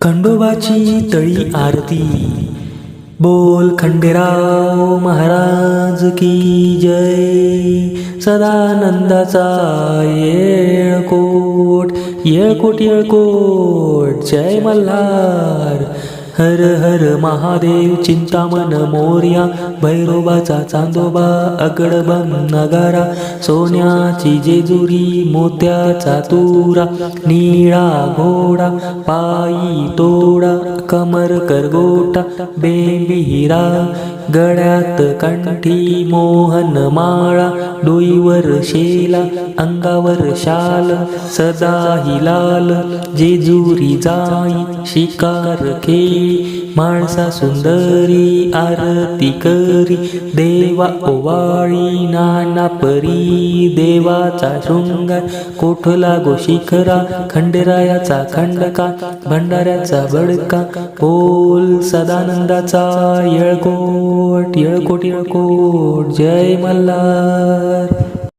खंडोबाची तळी आरती. बोल खंडेराव महाराज की जय. सदानंदाचा येळकोट येळकोट येळकोट. जय मल्हार. हर हर महादेव चिंतामन मोर्या भैरोबाचा चांदोबा अकडबन नगारा सोन्याची जेजुरी मोत्याचा तुरा निळा घोडा पायी तोडा कमर करगोटा बेंबिरा गळ्यात कंठी मोहन माळा डोईवर शेला अंगावर शाल सदाही लाल जेजुरी जाई शिकार खेळ माणसा सुंदरी आरती करी देवा ओवाळी नाना परी देवाचा शृंगार कोठला गो शिखरा खंडेरायाचा खंडका भंडाऱ्याचा बडका बोल सदानंदाचा येळकोट येळकोट येळकोट जय मल्हार.